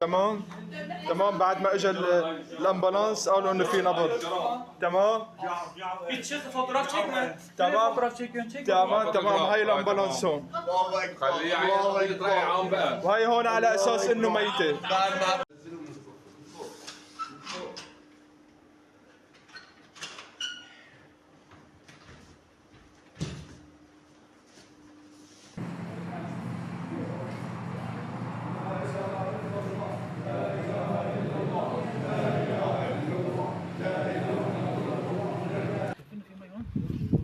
تمام؟ تمام بعد ما اجى ال- الامبولانس قالوا إنه في نبض. تمام؟ çek. تمام؟ تمام هاي الامبولانس هون. خليه وهي هون على أساس إنه ميتة.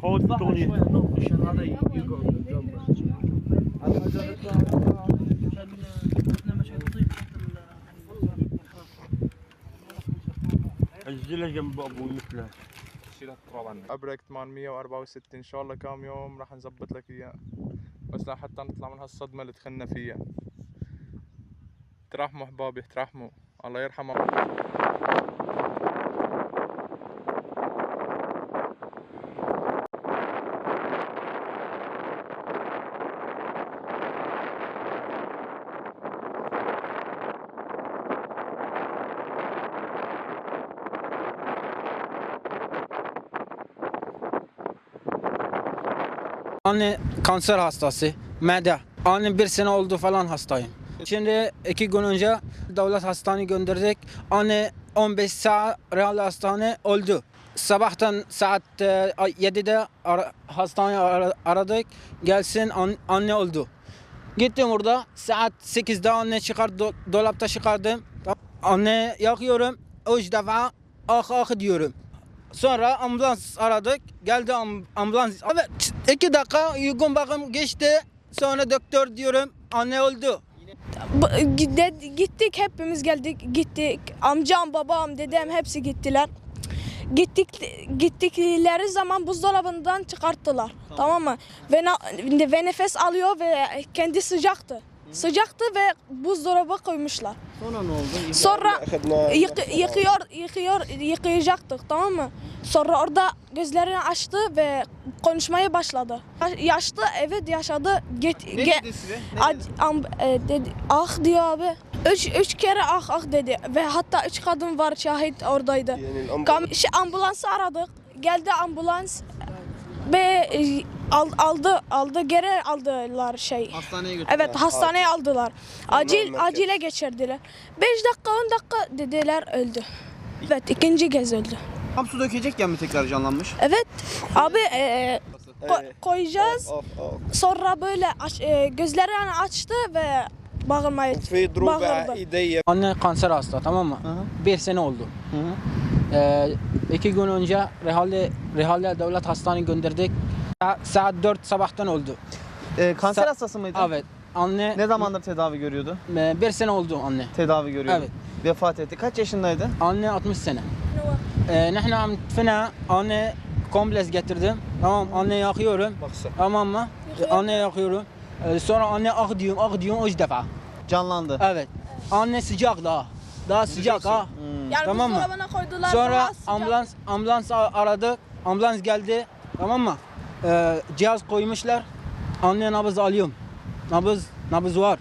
حوض التغنية عشان هذا يقعد جنبه. عزلها جنب أبوي مثله شيل التراب عنك ابرك 864 إن شاء الله كام يوم راح نظبط لك إياه. بس لحتى نطلع من هالصدمة اللي دخلنا فيها. ترحموا أحبابي ترحموا. الله يرحمه. Anne kanser hastası. Mede. Anne bir sene oldu falan hastayım. Şimdi iki gün önce devlet hastaneye gönderdik. Anne 15 saat real hastane oldu. Sabahtan saat e, 7'de ara, hastaneye ara- aradık. Gelsin an- anne oldu. Gittim orada saat 8'de anne çıkar do- dolapta çıkardım. Anne yakıyorum. Üç defa ah ah diyorum. Sonra ambulans aradık. Geldi am- ambulans. Evet iki dakika uygun bakım geçti. Sonra doktor diyorum anne öldü. Gittik hepimiz geldik gittik amcam babam dedem hepsi gittiler gittik gittikleri zaman buzdolabından çıkarttılar tamam mı ve, ve nefes alıyor ve kendi sıcaktı sıcaktı ve buzdolabı koymuşlar Sonra ne oldu? sonra yık- yıkıyor yıkıyor yıkayacaktık tamam mı sonra orada gözlerini açtı ve konuşmaya başladı yaşlı evet yaşadı Get, Ne ge- dedi size? Ne Ad- dedi? am- e, dedi, ah diyor abi. Üç, üç kere ah ah dedi ve hatta üç kadın var şahit oradaydı. Kam- şey, ambulansı aradık. Geldi ambulans ve e, al- aldı aldı geri aldılar şey. Hastaneye götürdüler. Evet hastaneye aldılar. Acil acile geçirdiler. 5 dakika 10 dakika dediler öldü. Evet ikinci kez öldü. Tam su dökecekken mi tekrar canlanmış? Evet abi e, ko- koyacağız. Sonra böyle aç, e, gözlerini açtı ve bağırmaya bağırdı. Anne kanser hasta tamam mı? hı. Bir sene oldu. Hı hı. Ee, iki gün önce Rihal'e, Rihal'e devlet hastaneye gönderdik. Sa- saat 4 sabahtan oldu. Ee, kanser Sa- hastası mıydı? Evet. Anne Ne zamandır tedavi görüyordu? e, bir sene oldu anne. Tedavi görüyordu. Evet. Vefat etti. Kaç yaşındaydı? Anne 60 sene. Ee, nahnu am fena anne kompleks getirdim. Tamam anne yakıyorum. Tamam mı? Anne yakıyorum. Ee, sonra anne ah diyorum ah diyorum üç defa. Canlandı. Evet. Anne sıcak daha. Daha sıcak ha. Yani Tamam mı? buzdolabına koydular. Sonra daha sıcak. ambulans ambulans a- aradık. Ambulans geldi. Tamam mı? Ee, cihaz koymuşlar. Anne nabız alıyorum. Nabız nabız var.